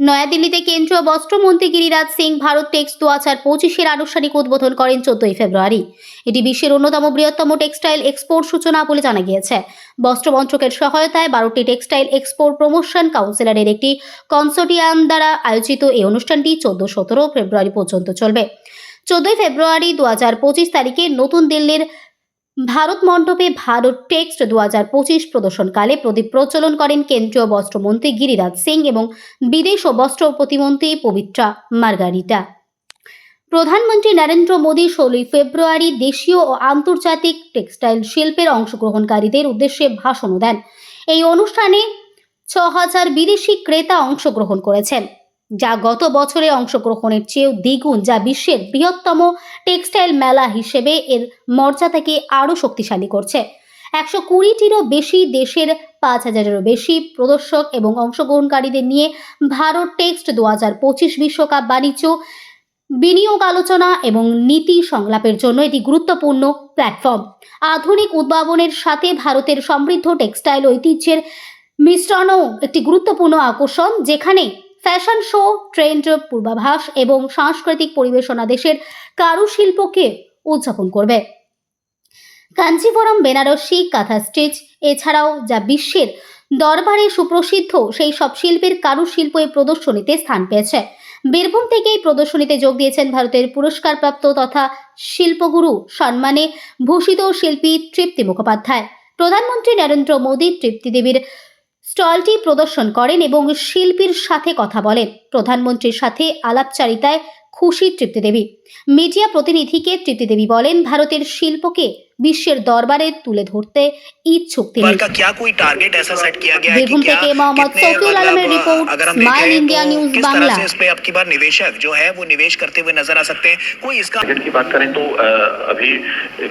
নয়াদিল্লিতে কেন্দ্রীয় বস্ত্রমন্ত্রী গিরিরাজ সিং ভারত টেক্স দু হাজার পঁচিশের আনুষ্ঠানিক উদ্বোধন করেন চোদ্দই ফেব্রুয়ারি। এটি বিশ্বের অন্যতম বৃহত্তম টেক্সটাইল এক্সপোর্ট সূচনা বলে জানা গিয়েছে। বস্ত্র মন্ত্রকের সহায়তায় বারোটি টেক্সটাইল এক্সপোর্ট প্রমোশন কাউন্সিলরের একটি কনসোর্টিয়াম দ্বারা আয়োজিত এই অনুষ্ঠানটি চোদ্দ সতেরো ফেব্রুয়ারি পর্যন্ত চলবে। চোদ্দই ফেব্রুয়ারি দু হাজার পঁচিশ তারিখে নতুন দিল্লির ভারত মণ্ডপে ভারত টেক্সট দু হাজার পঁচিশ প্রদর্শনকালে প্রদীপ প্রচলন করেন কেন্দ্রীয় বস্ত্রমন্ত্রী গিরিরাজ সিং এবং বিদেশ ও বস্ত্র প্রতিমন্ত্রী পবিত্রা মার্গারিটা। প্রধানমন্ত্রী নরেন্দ্র মোদী ষোলোই ফেব্রুয়ারি দেশীয় ও আন্তর্জাতিক টেক্সটাইল শিল্পের অংশগ্রহণকারীদের উদ্দেশ্যে ভাষণও দেন। এই অনুষ্ঠানে ছ হাজার বিদেশি ক্রেতা অংশগ্রহণ করেছেন। যা গত বছরে অংশগ্রহণের চেয়েও দ্বিগুণ, যা বিশ্বের বৃহত্তম টেক্সটাইল মেলা হিসেবে এর মর্যাদাকে আরও শক্তিশালী করছে। একশো কুড়িটিরও বেশি দেশের পাঁচ হাজারেরও বেশি প্রদর্শক এবং অংশগ্রহণকারীদের নিয়ে ভারত টেক্সট দু হাজার পঁচিশ বিশ্বকাপ বাণিজ্য, বিনিয়োগ আলোচনা এবং নীতি সংলাপের জন্য এটি গুরুত্বপূর্ণ প্ল্যাটফর্ম। আধুনিক উদ্ভাবনের সাথে ভারতের সমৃদ্ধ টেক্সটাইল ঐতিহ্যের মিশ্রণও একটি গুরুত্বপূর্ণ আকর্ষণ, যেখানে ফ্যাশন শো ট্রেন্ড পূর্বাভাস এবং সাংস্কৃতিক পরিবেশনা দেশের কারুশিল্পকে উদযাপন করবে। কাঞ্চিপুরম বেনারসি, কাঁথা স্টিচ, এছাড়াও যা বিশ্বের দরবারে সুপ্রসিদ্ধ, সেই সব শিল্পের কারুশিল্প এই প্রদর্শনীতে স্থান পেয়েছে। বীরভূম থেকে এই প্রদর্শনীতে যোগ দিয়েছেন ভারতের পুরস্কারপ্রাপ্ত তথা শিল্পগুরু সম্মানে ভূষিত শিল্পী তৃপ্তি মুখোপাধ্যায়। প্রধানমন্ত্রী নরেন্দ্র মোদী তৃপ্তি দেবীর স্টলটি প্রদর্শন করেন এবং শিল্পীর সাথে কথা বলেন। প্রধানমন্ত্রীর সাথে আলাপচারিতায় খুশি তৃপ্তি দেবী মিডিয়া প্রতিনিধিকে তৃপ্তি দেবী বলেন ভারতের শিল্পকে বিশ্বের দরবারে তুলে ধরতে ইচ্ছুক তিনি पर का क्या कोई टारगेट ऐसा सेट किया गया है कि बीरभूम क्या থেকে मोहम्मद कितने सफीउल आलम मतलब, रिपोर्ट, अगर हम स्माइल देखें इंडिया तो न्यूज़ किस तरह बांग्ला। से इस पे अब की बार निवेशक जो है वो निवेश करते हुए नजर आ सकते हैं कोई इसका टारगेट की बात करें तो अ, अभी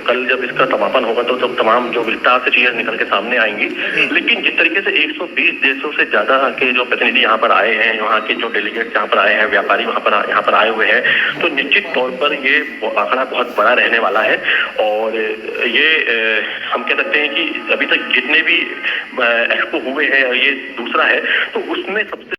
कल जब इसका समापन होगा तो जब तमाम जो विस्तार से चीजें निकल के सामने आएंगी लेकिन जिस तरीके से 120 देशों से ज्यादा के जो प्रतिनिधि यहाँ पर आए हैं यहाँ के जो डेलीगेट यहाँ पर आए हैं व्यापारी वहाँ पर यहाँ पर आए हुए हैं तो निश्चित तौर पर ये आंकड़ा बहुत बड़ा रहने वाला है। और, ये हम कह सकते हैं कि अभी तक जितने भी एक्सपो हुए हैं ये दूसरा है तो उसमें सबसे